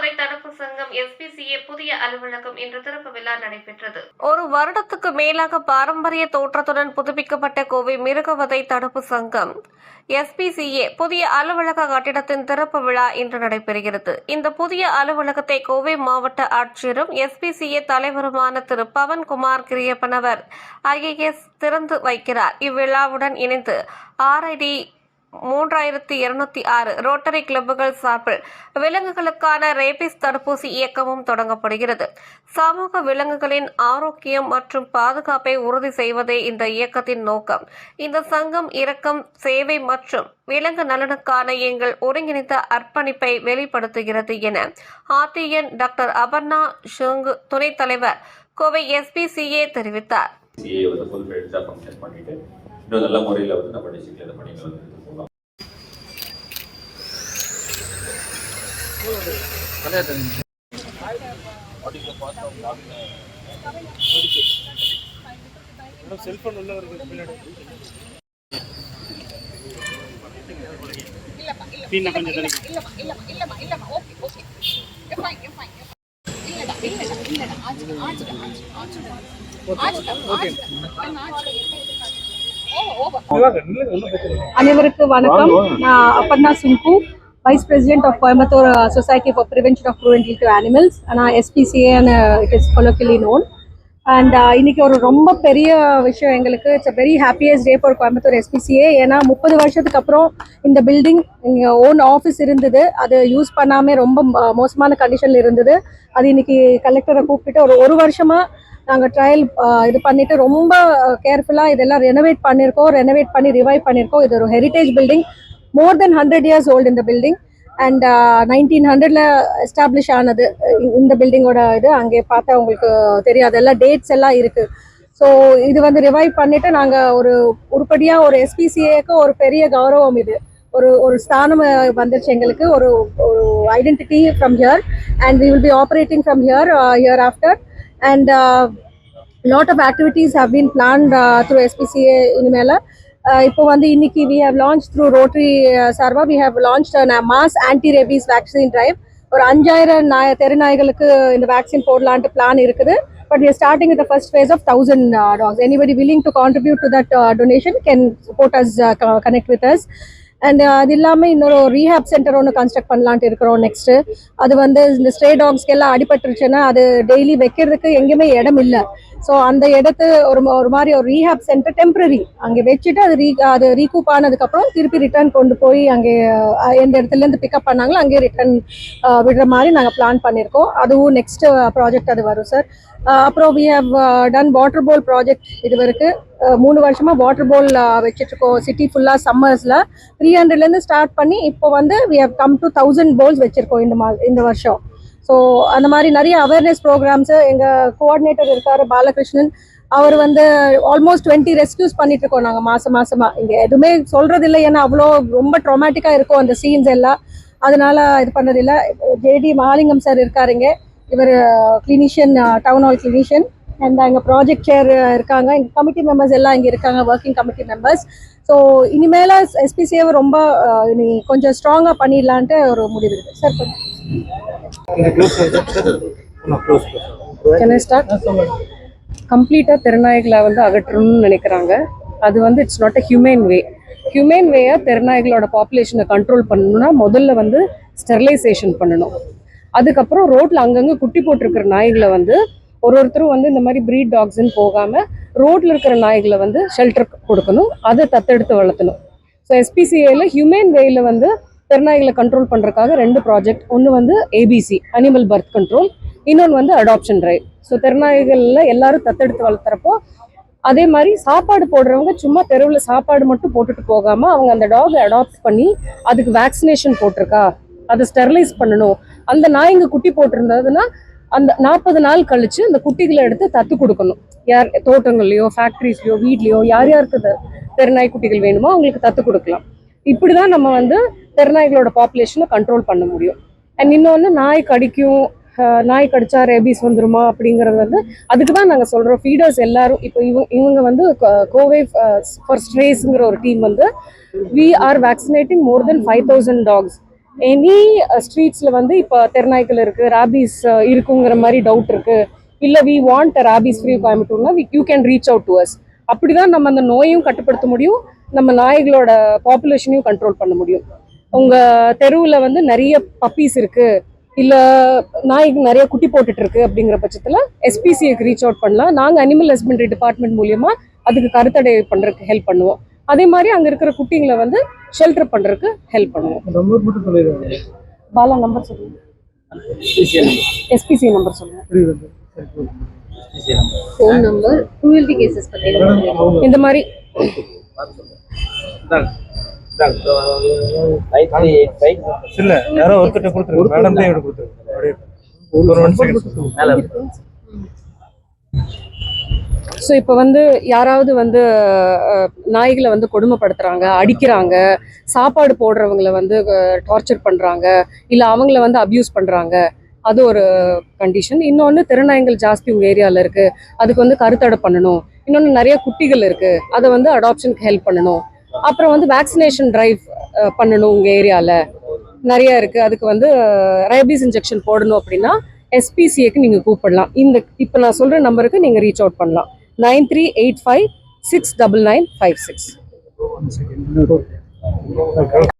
மிருகவதை தடுப்பு சங்கம் எஸ்பிசிஏ புதிய அலுவலகம் இன்று திறப்பு விழா நடைபெற்றது. ஒரு வருடத்துக்கு மேலாக பாரம்பரிய தோற்றத்துடன் புதுப்பிக்கப்பட்ட கோவை மிருகவதை தடுப்பு சங்கம் எஸ்பிசிஏ புதிய அலுவலக கட்டிடத்தின் திறப்பு விழா இன்று நடைபெறுகிறது. இந்த புதிய அலுவலகத்தை கோவை மாவட்ட ஆட்சியரும் எஸ்பிசிஏ தலைவருமான திரு. பவன்குமார் கிரியப்பனவர் ஐஏஎஸ் திறந்து வைக்கிறார். இவ்விழாவுடன் இணைந்து ஆர்ஐடி மூன்றாயிரத்தி இருநூத்தி ஆறு ரோட்டரி கிளப்புகள் சார்பில் விலங்குகளுக்கான ரேபிஸ் தடுப்பூசி இயக்கமும் தொடங்கப்படுகிறது. சமூக விலங்குகளின் ஆரோக்கியம் மற்றும் பாதுகாப்பை உறுதி செய்வதே இந்த இயக்கத்தின் நோக்கம். இந்த சங்கம் இரக்கம் சேவை மற்றும் விலங்கு நலனுக்கான எங்கள் ஒருங்கிணைந்த அர்ப்பணிப்பை வெளிப்படுத்துகிறது என ஆர்டிஎன் டாக்டர் அபர்ணா ஷுங்கு துணைத் தலைவர் கோவை எஸ்பிசிஏ தெரிவித்தார். இன்னும் நல்ல முறையில் வந்து நம்ம டிஸ்ட்ரிக்டில் இந்த பணிகளை வந்து எடுத்து கொஞ்சம் ஓகே ஓகே இல்லடா இல்லடா இல்லடா வணக்கம். நான் Aparna Sungu vice president of Coimbatore society for prevention of cruelty to animals ஆனால் எஸ்பிசிஏன்னு it is colloquially known and இன்னைக்கு ஒரு ரொம்ப பெரிய விஷயம் எங்களுக்கு. It's a very happiest day for Coimbatore SPCA ஏன்னா முப்பது வருஷத்துக்கு அப்புறம் இந்த பில்டிங் இங்கே ஓன் ஆஃபீஸ் இருந்தது. அது யூஸ் பண்ணாமல் ரொம்ப மோசமான கண்டிஷனில் இருந்தது. அது இன்னைக்கு கலெக்டரை கூப்பிட்டு ஒரு ஒரு வருஷமாக நாங்கள் ட்ரையல் இது பண்ணிட்டு ரொம்ப கேர்ஃபுல்லாக இதெல்லாம் ரெனோவேட் பண்ணியிருக்கோம் ரெனோவேட் பண்ணி ரிவைவ் பண்ணியிருக்கோம் இது ஒரு heritage building more than hundred years old இந்த பில்டிங் அண்ட் நைன்டீன் ஹண்ட்ரட்ல எஸ்டாப்ளிஷ் ஆனது இந்த பில்டிங்கோட இது. அங்கே பார்த்தா உங்களுக்கு தெரியாது. எல்லாம் டேட்ஸ் எல்லாம் இருக்கு. ஸோ இது வந்து ரிவைவ் பண்ணிட்டு நாங்கள் ஒரு உருப்படியாக ஒரு எஸ்பிசிஏக்கு ஒரு பெரிய கௌரவம் இது. ஒரு ஒரு ஸ்தானம் வந்துருச்சு எங்களுக்கு. ஒரு ஒரு identity from here and we will be operating from here here after and lot of activities have been planned through SPCA இனிமேல. இப்போ வந்து இன்னைக்கு we have launch through Rotary சார்பாக we have launch mass anti rabies vaccine drive ஒரு அஞ்சாயிரம் நாய தெருநாய்களுக்கு இந்த வேக்சின் போடலான்ட்டு பிளான் இருக்குது but we starting with first phase of thousand dogs anybody willing to contribute to that donation can support us connect with us and uh, அது இல்லாமல் இன்னொரு ரீஹாப் சென்டர் ஒன்று கன்ஸ்ட்ரக்ட் பண்ணலான்ட்டு இருக்கிறோம் நெக்ஸ்ட்டு அது வந்து இந்த ஸ்ட்ரே டாக்ஸ்க்கு எல்லாம் அடிபட்டுருச்சுன்னா அது டெய்லி வைக்கிறதுக்கு எங்கேயுமே இடம் இல்லை. ஸோ அந்த இடத்து ஒரு ஒரு மாதிரி ஒரு ரீஹாப் சென்டர் டெம்பரரி அங்கே வச்சுட்டு அது ரீ அது ரீகூப் ஆனதுக்கப்புறம் திருப்பி ரிட்டர்ன் கொண்டு போய் அங்கே எந்த இடத்துலேருந்து பிக்கப் பண்ணாங்களோ அங்கேயே ரிட்டர்ன் விடுற மாதிரி நாங்கள் பிளான் பண்ணியிருக்கோம் அதுவும் நெக்ஸ்ட் ப்ராஜெக்ட் அது வரும் சார் அப்புறம் we have done water bowl project இது வரைக்கும் மூணு வருஷமா வாட்டர் போல் வச்சுட்டு சிட்டி ஃபுல்லாக சம்மர்ஸில் த்ரீ ஹண்ட்ரட்லேருந்து ஸ்டார்ட் பண்ணி இப்போ வந்து we have come to thousand bowls வச்சுருக்கோம் இந்த மா இந்த வருஷம். ஸோ அந்த மாதிரி நிறைய அவேர்னஸ் ப்ரோக்ராம்ஸு எங்கள் கோஆர்டினேட்டர் இருக்கார் பாலகிருஷ்ணன் அவர் வந்து ஆல்மோஸ்ட் டுவெண்ட்டி ரெஸ்கியூஸ் பண்ணிட்டு இருக்கோம் நாங்கள் மாசம் மாசமா. இங்கே எதுவுமே சொல்கிறது இல்லை ஏன்னா அவ்வளோ ரொம்ப ட்ரொமேட்டிக்காக இருக்கும் அந்த சீன்ஸ் எல்லாம். அதனால இது பண்ணதில்லை. ஜேடி மகாலிங்கம் சார் இருக்காருங்க இவர் clinician town hall clinician and எங்கள் ப்ராஜெக்ட் சேர் இருக்காங்க. எங்கள் கமிட்டி மெம்பர்ஸ் எல்லாம் இங்கே இருக்காங்க ஒர்க்கிங் கமிட்டி மெம்பர்ஸ் ஸோ இனிமேல எஸ்பிசிஏவை ரொம்ப இனி கொஞ்சம் ஸ்ட்ராங்காக பண்ணிடலான்ட்டு ஒரு முடிவு இருக்குது சார் கம்ப்ளீட்டாக திறனாய்களை வந்து அகற்றணும்னு நினைக்கிறாங்க. அது வந்து it's not a human way human வேயாக திறனாய்களோட பாப்புலேஷனை கண்ட்ரோல் பண்ணணும்னா முதல்ல வந்து ஸ்டெரிலைசேஷன் பண்ணணும். அதுக்கப்புறம் ரோட்டில் அங்கங்கே குட்டி போட்டிருக்கிற நாய்களை வந்து ஒரு ஒருத்தரும் வந்து இந்த மாதிரி ப்ரீட் டாக்ஸ்ன்னு போகாமல் ரோட்டில் இருக்கிற நாய்களை வந்து ஷெல்டர் கொடுக்கணும் அதை தத்தெடுத்து வளர்த்தணும். ஸோ எஸ்பிசிஏல ஹியூமன் வேயில் வந்து பெருநாய்களை கண்ட்ரோல் பண்ணுறதுக்காக ரெண்டு ப்ராஜெக்ட் ஒன்று வந்து ஏபிசி அனிமல் பர்த் கண்ட்ரோல் இன்னொன்று வந்து அடாப்ஷன் ட்ரைவ் ஸோ தெருநாய்களில் எல்லாரும் தத்தெடுத்து வளர்த்துறப்போ அதே மாதிரி சாப்பாடு போடுறவங்க சும்மா தெருவில் சாப்பாடு மட்டும் போட்டுட்டு போகாமல் அவங்க அந்த டாகை அடாப்ட் பண்ணி அதுக்கு வேக்சினேஷன் போட்டிருக்கா? அதை ஸ்டெர்லைஸ் பண்ணணும். அந்த நாய்ங்க குட்டி போட்டிருந்ததுன்னா அந்த நாற்பது நாள் கழிச்சு அந்த குட்டிகளை எடுத்து தத்து கொடுக்கணும். யார் தோட்டங்கள்லையோ ஃபேக்ட்ரிஸ்லையோ வீட்லையோ யார் யாருக்கு தெருநாய் குட்டிகள் வேணுமோ அவங்களுக்கு தத்து கொடுக்கலாம். இப்படிதான் நம்ம வந்து தெருநாய்களோட பாப்புலேஷனை கண்ட்ரோல் பண்ண முடியும். அண்ட் இன்னொன்று நாய் கடிக்கும் நாய் கடிச்சா ரேபீஸ் வந்துருமா அப்படிங்கிறது வந்து அதுக்கு தான் நாங்கள் சொல்கிறோம் ஃபீடர்ஸ் எல்லாரும் இப்போ இவங்க இவங்க வந்து கோவை ஃபார் ஸ்ட்ரேஸ்ங்கிற ஒரு டீம் வந்து we are vaccinating more than five thousand dogs any ஸ்ட்ரீட்ஸில் uh, வந்து இப்போ தெருநாய்க்கள் இருக்குது ராபிஸ் uh, இருக்குங்கிற மாதிரி டவுட் இருக்குது இல்லை we want rabies free கோயம்புத்தூர்னா we you can reach out to us அப்படி தான் நம்ம அந்த நோயும் கட்டுப்படுத்த முடியும் நம்ம நாய்களோட பாப்புலேஷனையும் கண்ட்ரோல் பண்ண முடியும். உங்கள் தெருவில் வந்து நிறைய பப்பீஸ் இருக்குது இல்லை நாய்க்கு நிறைய குட்டி போட்டுட்டு இருக்கு அப்படிங்கிற பட்சத்தில் எஸ்பிசிக்கு ரீச் அவுட் பண்ணலாம். நாங்கள் அனிமல் ஹஸ்பண்டரி டிபார்ட்மெண்ட் மூலியமாக அதுக்கு கருத்தடை பண்ணுறதுக்கு ஹெல்ப் பண்ணுவோம். அதே மாதிரி அங்கே இருக்கிற குட்டிங்களை வந்து ஷெல்டர் பண்ணுறதுக்கு ஹெல்ப் பண்ணுவோம். பாலா நம்பர் சொல்லுங்க. எஸ்பிசி நம்பர் சொல்லுங்க. ஃபோன் நம்பர் க்ரூயல்டி கேசஸ் பத்தி அவங்க இந்த மாதிரி. இல்ல யாரோ ஒருத்தர் கொடுத்துருங்க. மேடம் தான் அப்படியே ஒரு செகண்ட் ஸோ இப்போ வந்து யாராவது வந்து நாய்களை வந்து கொடுமைப்படுத்துகிறாங்க அடிக்கிறாங்க சாப்பாடு போடுறவங்களை வந்து டார்ச்சர் பண்ணுறாங்க இல்லை அவங்கள வந்து அப்யூஸ் பண்ணுறாங்க அது ஒரு கண்டிஷன் இன்னொன்று திருநாயங்கள் ஜாஸ்தி உங்கள் ஏரியாவில் இருக்குது அதுக்கு வந்து கருத்தடை பண்ணணும். இன்னொன்று நிறைய குட்டிகள் இருக்குது அதை வந்து அடாப்ஷனுக்கு ஹெல்ப் பண்ணணும். அப்புறம் வந்து வேக்சினேஷன் ட்ரைவ் பண்ணணும் உங்கள் ஏரியாவில் நிறையா இருக்குது அதுக்கு வந்து ரேபீஸ் இன்ஜெக்ஷன் போடணும் அப்படின்னா எஸ்பிசிஏக்கு நீங்கள் கூப்பிடலாம். இந்த இப்போ நான் சொல்கிற நம்பருக்கு நீங்கள் ரீச் அவுட் பண்ணலாம். Nine three eight five six double nine five six one second